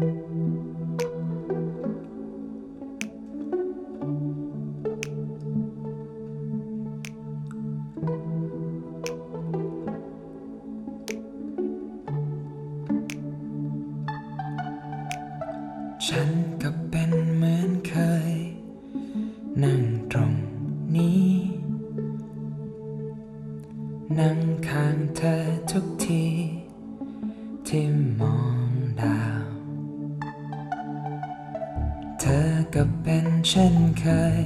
ฉันก็เป็นเหมือนเคย นั่งตรงนี้ นั่งข้างเธอทุกที ที่มองดาว ก็เป็นเช่นเคย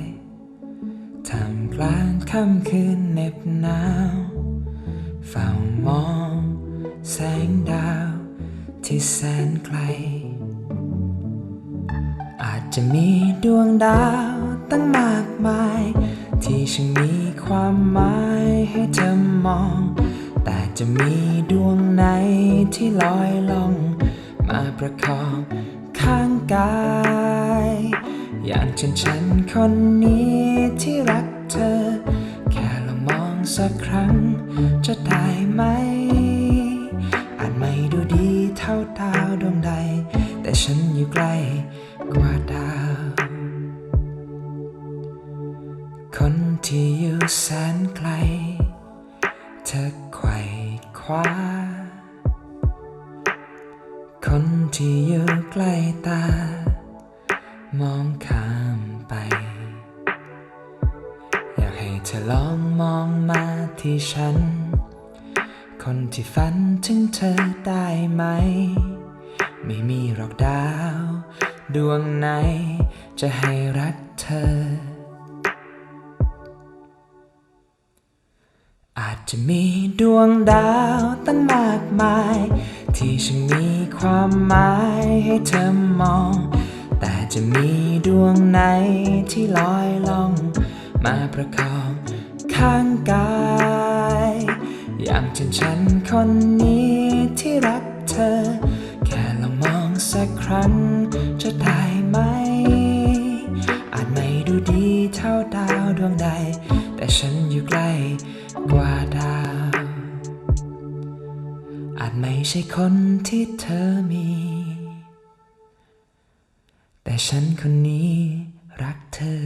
ทำกลางค่ำคืนเหน็บหนาวเฝ้ามอง แสงดาวที่แสนไกล อาจจะมีดวงดาวตั้งมากมาย ที่ฉันมีความหมายให้เธอมอง แต่จะมีดวงไหนที่ลอยล่อง มาประคองข้างกาย อย่างเช่นฉันคนนี้ที่รักเธอ แค่ลองมองสักครั้ง จะได้ไหม อาจไม่ดูดีเท่าดาวดวงใด แต่ฉันอยู่ไกล้กว่าดาว คนที่อยู่แสนไกล เธอไขว่คว้า คนที่อยู่ใกล้ตา มองข้ามไป อยากให้เธอลองมองมาที่ฉัน คนที่ฝันถึงเธอได้ไหม ไม่มีหรอกดาว ดวงไหน จะให้รักเธอ อาจจะมีดวงดาวตั้งมากมาย ที่ฉันมีความหมายให้เธอมอง จะมีดวงไหนที่ลอยล่อง มาประคองข้างกาย อย่างเช่นฉันคนนี้ที่รักเธอ แค่ลองมองสักครั้งจะได้ไหม อาจไม่ดูดีเท่าดาวดวงใด แต่ฉันอยู่ใกล้กว่าดาว อาจไม่ใช่คนที่เธอมี แต่ฉันคนนี้รักเธอ